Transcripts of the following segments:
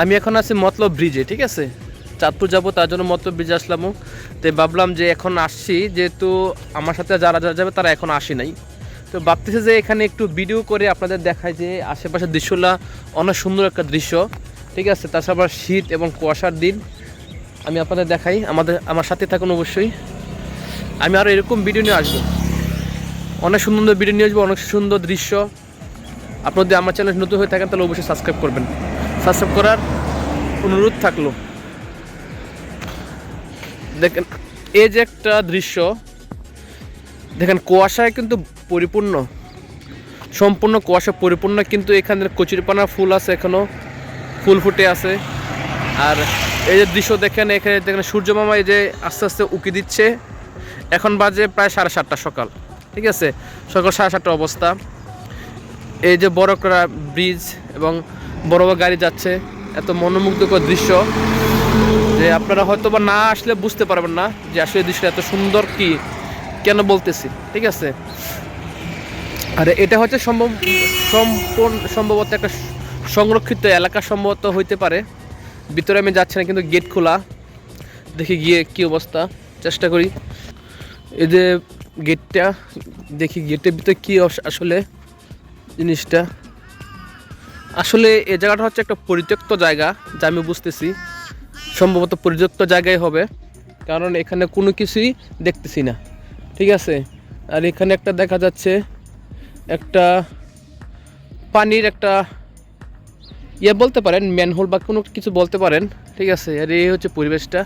আমি এখন আছি মতলব ব্রিজে ঠিক আছে? চাঁদপুর যাব, তার জন্য মতলব ব্রিজে আসলামও তো ভাবলাম যে এখন আসছি, যেহেতু আমার সাথে যারা যারা যাবে, তারা এখন আসি নাই। তো ভাবতেছে যে এখানে একটু ভিডিও করে আপনাদের দেখায় যে আশেপাশের দৃশ্যটা অনেক সুন্দর একটা দৃশ্য, ঠিক আছে? তাছাড়া আবার শীত এবং কুয়াশার দিন, আমি আপনাদের দেখাই। আমাদের, আমার সাথে থাকুন অবশ্যই। আমি আরও এরকম ভিডিও নিয়ে আসব। অনেক সুন্দর ভিডিও নিয়ে আসব, অনেক সুন্দর দৃশ্য। আপনার যদি আমার চ্যানেল নতুন হয়ে থাকেন, তাহলে অবশ্যই সাবস্ক্রাইব করবেন। সাবস্ক্রাইব করার অনুরোধ থাকল। দেখেন, এই যে একটা দৃশ্য, দেখেন, কুয়াশায় কিন্তু পরিপূর্ণ, সম্পূর্ণ কুয়াশা পরিপূর্ণ, কিন্তু এখানে কচুরিপানা ফুল আছে এখনও, ফুল ফুটে আছে। আর এই যে দৃশ্য দেখেন, এখানে দেখেন সূর্য মামা এই যে আস্তে আস্তে উকি দিচ্ছে। এখন বাজে প্রায় সাড়ে সাতটা সকাল, ঠিক আছে? সকাল সাড়ে সাতটা অবস্থা। এই যে বড় করা ব্রিজ এবং বড় বড় গাড়ি যাচ্ছে, এত মনোমুগ্ধকর দৃশ্য যে আপনারা হয়তো বা না আসলে বুঝতে পারবেন না যে আসলে দৃশ্যটা এত সুন্দর কি, কেন বলতেছি, ঠিক আছে? আর এটা হচ্ছে সম্ভব, সম্পূর্ণ, সম্ভবত একটা সংরক্ষিত এলাকা সম্ভবত হইতে পারে। ভিতরে আমি যাচ্ছি না, কিন্তু গেট খোলা। দেখি গিয়ে কি অবস্থা, চেষ্টা করি। এই যে গেটটা, দেখি গেটের ভিতরে কি আসলে জিনিসটা। আসলে এ জায়গাটা হচ্ছে একটা পরিত্যক্ত জায়গা, যা আমি বুঝতেছি। সম্ভবত পরিত্যক্ত জায়গায় হবে, কারণ এখানে কোনো কিছুই দেখতেছি না। ঠিক আছে? আর এখানে একটা দেখা যাচ্ছে, একটা পানির একটা ইয়ে বলতে পারেন ম্যানহোল বা কোনো কিছু বলতে পারেন। ঠিক আছে? আর এই হচ্ছে পরিবেশটা।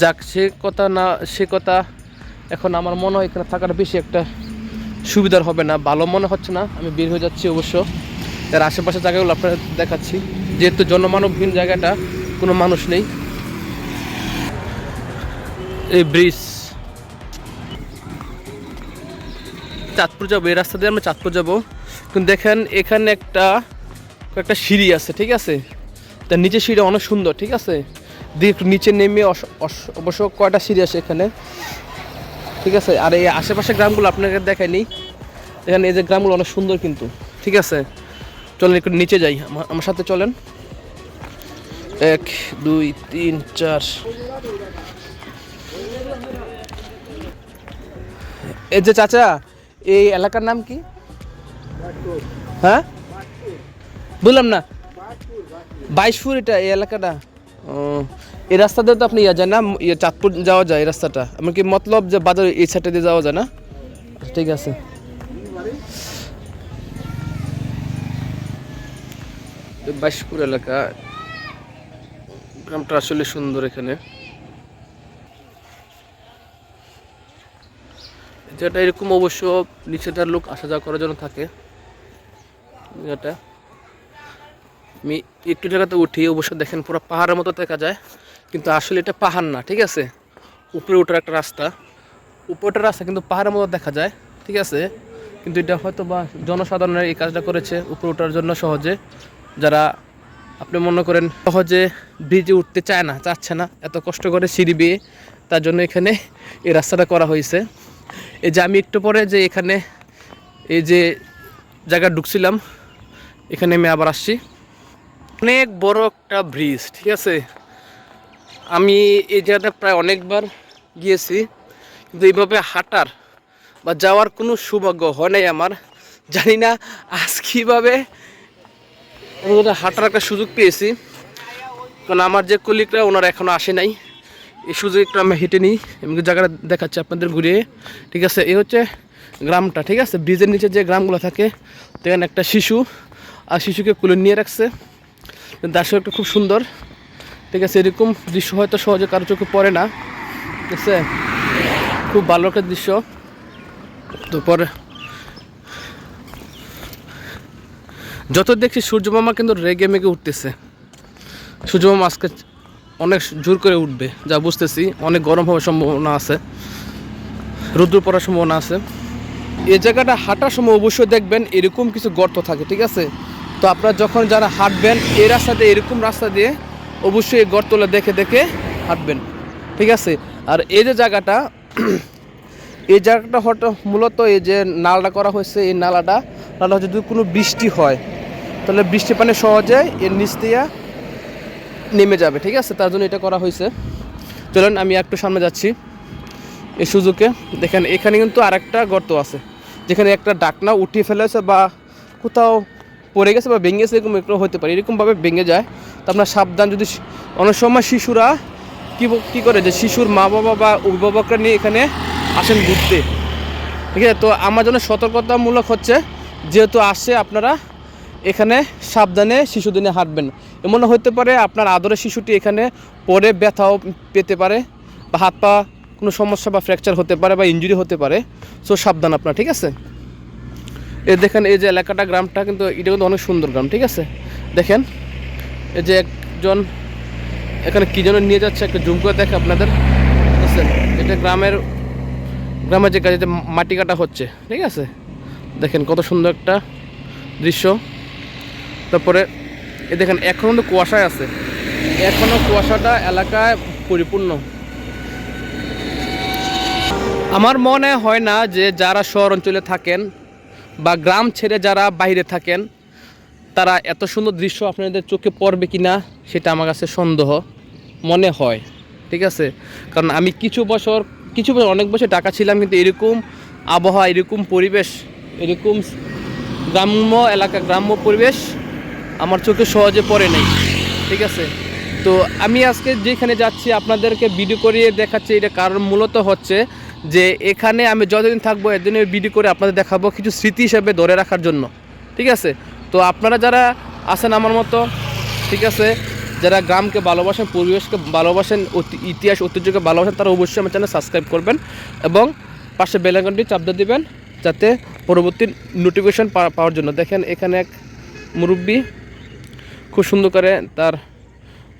যাক, সে কথা না, সে কথা এখন আমার মনে হয় এখানে থাকার বেশি একটা সুবিধার হবে না, ভালো মনে হচ্ছে না। আমি বের হয়ে যাচ্ছি অবশ্য। এর আশেপাশে জায়গাগুলো আপনাদের দেখাচ্ছি। যেহেতু জনমানবহীন জায়গাটা, কোনো মানুষ নেই। এই ব্রিজ। চাঁদপুর যাব, এই রাস্তা দিয়ে আমরা চাঁদপুর যাব। কিন্তু দেখেন, এখানে একটা একটা সিঁড়ি আছে, ঠিক আছে? তার নিচে সিঁড়ি অনেক সুন্দর, ঠিক আছে? দিয়ে একটু নিচে নেমে অবশ্য কয়টা সিঁড়ি আছে এখানে? ঠিক আছে? আর এই আশেপাশে গ্রামগুলো আপনাকে দেখায়নি। এখানে এই যে গ্রামগুলো অনেক সুন্দর কিন্তু, ঠিক আছে? চলেন একটু নিচে যাই আমার সাথে চলেন। এক দুই তিন চার। এই যে চাচা এই এলাকার নাম কি? হ্যাঁ? বললাম না। বাইশপুর এটা এই এলাকাটা। এই রাস্তা দিয়ে তো আপনি ইয়া যায় না ইয়ে চাঁদপুর যাওয়া যায় এই রাস্তাটা। আমার কি মতলব যে বাজার এই সাইডে দিয়ে যাওয়া যায় না? আচ্ছা, ঠিক আছে। বাইশপুর এলাকা। গ্রামটা আসলে সুন্দর এখানে। যেটা এরকম অবশ্য নিচেটার লোক আসা যাওয়া করার জন্য থাকে। এটা আমি একটু জায়গাতে উঠি, অবশ্য দেখেন পুরো পাহাড়ের মতো দেখা যায়, কিন্তু আসলে এটা পাহাড় না, ঠিক আছে? উপরে ওঠার একটা রাস্তা। উপরটা রাস্তা কিন্তু পাহাড়ের মতো দেখা যায়, ঠিক আছে? কিন্তু এটা হয়তো বা জনসাধারণের এই কাজটা করেছে, উপরে ওঠার জন্য সহজে। যারা আপনি মনে করেন সহজে ব্রিজে উঠতে চায় না, চাচ্ছে না, এত কষ্ট করে সিঁড়ি বেয়ে তার জন্য এখানে এই রাস্তাটা করা হয়েছে। এই যে আমি একটু পরে যে এখানে এই যে জায়গা ঢুকছিলাম, এখানে আমি আবার আসছি। অনেক বড় একটা ব্রিজ ঠিক আছে? আমি এই জায়গাটা প্রায় অনেকবার গিয়েছি, কিন্তু এইভাবে হাঁটার বা যাওয়ার কোনো সৌভাগ্য হয় নাই আমার। জানি না আজ কীভাবে এটা হাঁটার একটা সুযোগ পেয়েছি। কারণ আমার যে কলিগরা, ওনারা এখনও আসে নাই। এই সুযোগ একটু আমি হেঁটে নিই এমনি জায়গাটা দেখাচ্ছি আপনাদের ঘুরিয়ে ঠিক আছে, এই হচ্ছে গ্রামটা, ঠিক আছে? ব্রিজের নিচে যে গ্রামগুলো থাকে দেখেন একটা শিশু, আর শিশুকে কুলে নিয়ে রাখছে। দৃশ্যটা খুব সুন্দর। ঠিক আছে, এরকম দৃশ্য হয়তো সহজে কারও চোখে পড়ে না। ঠিক আছে? খুব ভালো একটা দৃশ্য। তো পরে যত দেখছি সূর্যমামা কিন্তু রেগে মেগে উঠতেছে। সূর্যমামা আজকে অনেক জোর করে উঠবে, যা বুঝতেছি। অনেক গরম হওয়ার সম্ভাবনা আছে, রৌদ্র পড়ার সম্ভাবনা আছে। এই জায়গাটা হাঁটার সময় অবশ্যই দেখবেন এরকম কিছু গর্ত থাকে, ঠিক আছে? তো আপনারা যখন যারা হাঁটবেন এই রাস্তা দিয়ে এরকম রাস্তা দিয়ে অবশ্যই এই গর্তগুলো দেখে দেখে হাঁটবেন, ঠিক আছে? আর এই যে জায়গাটা, এই জায়গাটা হঠাৎ মূলত এই যে নালাটা করা হয়েছে, এই নালাটা নালা যদি কোনো বৃষ্টি হয় তাহলে বৃষ্টি পানি সহজে এর নিচ দিয়ে নেমে যাবে, ঠিক আছে? তার জন্য এটা করা হয়েছে। চলেন, আমি একটু সামনে যাচ্ছি এই সুযোগে। দেখেন, এখানে কিন্তু আরেকটা গর্ত আছে, যেখানে একটা ডাকনা উঠিয়ে ফেলেছে বা কোথাও পড়ে গেছে বা ভেঙে গেছে, এরকম একটু হতে পারে। এরকমভাবে ভেঙে যায়। তো আপনার সাবধান, যদি অনেক সময় শিশুরা কী কী করে যে শিশুর মা বাবা বা অভিভাবকরা নিয়ে এখানে আসেন ঘুরতে, ঠিক আছে? তো আমার জন্য সতর্কতামূলক হচ্ছে, যেহেতু আসে আপনারা এখানে সাবধানে শিশুদের নিয়ে হাঁটবেন। এমন হতে পারে আপনার আদরের শিশুটি এখানে পরে ব্যথাও পেতে পারে বা হাত পা কোনো সমস্যা বা ফ্র্যাকচার হতে পারে বা ইনজুরি হতে পারে। সো সাবধান আপনার, ঠিক আছে? এই দেখেন, এই যে এলাকাটা, গ্রামটা কিন্তু, এটা কিন্তু অনেক সুন্দর গ্রাম, ঠিক আছে? দেখেন, এই যে একজন, এখানে কী যেন নিয়ে যাচ্ছে, একটা জুম করে দেখে আপনাদের বুঝছেন এটা গ্রামের গ্রামের যে কাজে মাটি কাটা হচ্ছে, ঠিক আছে? দেখেন কত সুন্দর একটা দৃশ্য। তারপরে এ দেখেন এখনও তো কুয়াশায় আছে। এখনও কুয়াশাটা এলাকায় পরিপূর্ণ। আমার মনে হয় না যে যারা শহর অঞ্চলে থাকেন বা গ্রাম ছেড়ে যারা বাইরে থাকেন, তারা এত সুন্দর দৃশ্য আপনাদের চোখে পড়বে কি না সেটা আমার কাছে সন্দেহ মনে হয়, ঠিক আছে? কারণ আমি কিছু বছর কিছু বছর, অনেক বছর ঢাকা ছিলাম, কিন্তু এরকম আবহাওয়া, এরকম পরিবেশ, এরকম গ্রাম্য এলাকা, গ্রাম্য পরিবেশ আমার চোখে সহজে পড়ে নাই, ঠিক আছে? তো আমি আজকে যেখানে যাচ্ছি, আপনাদেরকে ভিডিও করিয়ে দেখাচ্ছি, এটা কারণ মূলত হচ্ছে যে এখানে আমি যতদিন থাকব এদিনে ভিডিও করে আপনাদের দেখাবো কিছু স্মৃতি হিসেবে ধরে রাখার জন্য, ঠিক আছে? তো আপনারা যারা আছেন আমার মতো, ঠিক আছে? যারা গ্রামকে ভালোবাসেন, পরিবেশকে ভালোবাসেন ইতিহাস, ঐতিহ্যকে ভালোবাসেন, তারা অবশ্যই আমার চ্যানেল সাবস্ক্রাইব করবেন এবং পাশে বেলাইকনটি চাপ দিয়ে দিবেন, যাতে পরবর্তী নোটিফিকেশন পাওয়ার জন্য। দেখেন এখানে এক মুরব্বী খুব সুন্দর করে তার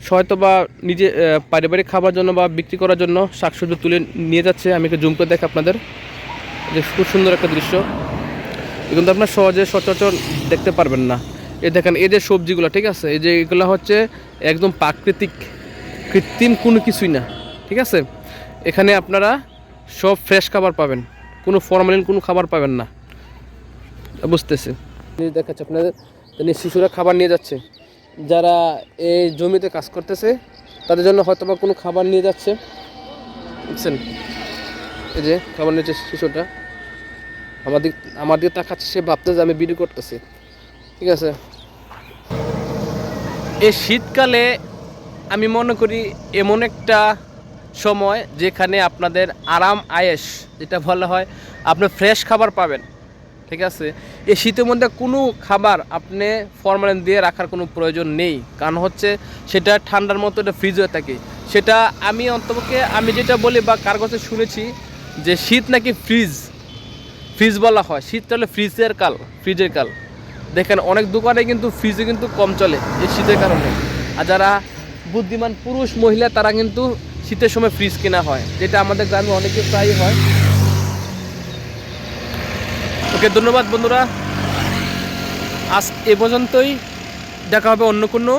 হয়তো বা নিজে পারিবারিক খাবার জন্য বা বিক্রি করার জন্য শাকসবজি তুলে নিয়ে যাচ্ছে। আমি একটু জুম করে দেখি আপনাদের যে খুব সুন্দর একটা দৃশ্য। এগুলো তো আপনার সহজে সচরাচর দেখতে পারবেন না। এই দেখেন, এই যে সবজিগুলো, ঠিক আছে? এই যে এগুলো হচ্ছে একদম প্রাকৃতিক, কৃত্রিম কোনো কিছুই না, ঠিক আছে? এখানে আপনারা সব ফ্রেশ খাবার পাবেন। কোনো ফরমালিন কোনো খাবার পাবেন না। বুঝতেছি। দেখাচ্ছে আপনাদের শিশুরা খাবার নিয়ে যাচ্ছে। যারা এই জমিতে কাজ করতেছে, তাদের জন্য হয়তো বা কোনো খাবার নিয়ে যাচ্ছে। বুঝছেন? এই যে খাবার নিয়েছে শিশুটা। আমাদের দিকে তাকাচ্ছে সে ভাবতে যে আমি ভিডিও করতেছি। ঠিক আছে? এই শীতকালে আমি মনে করি এমন একটা সময় যেখানে আপনাদের আরাম আয়েস যেটা বলা হয়, আপনি ফ্রেশ খাবার পাবেন। ঠিক আছে? এই শীতের মধ্যে কোনো খাবার আপনি ফরমালিন দিয়ে রাখার কোনো প্রয়োজন নেই। কারণ হচ্ছে সেটা ঠান্ডার মতো এটা ফ্রিজ হয়ে থাকে। সেটা আমি অন্তপক্ষে, আমি যেটা বলি বা কার কাছে শুনেছি যে শীত নাকি ফ্রিজ ফ্রিজ বলা হয়। শীত চলে ফ্রিজের কাল ফ্রিজের কাল। দেখেন, অনেক দোকানে কিন্তু ফ্রিজে কিন্তু কম চলে এই শীতের কারণে। আর যারা বুদ্ধিমান পুরুষ, মহিলা, তারা কিন্তু শীতের সময় ফ্রিজ কেনা হয়। যেটা আমাদের গ্রামে অনেকে প্রায়ই হয়। ওকে ধন্যবাদ বন্ধুরা। আজ এ পর্যন্তই। দেখা হবে অন্য কোনো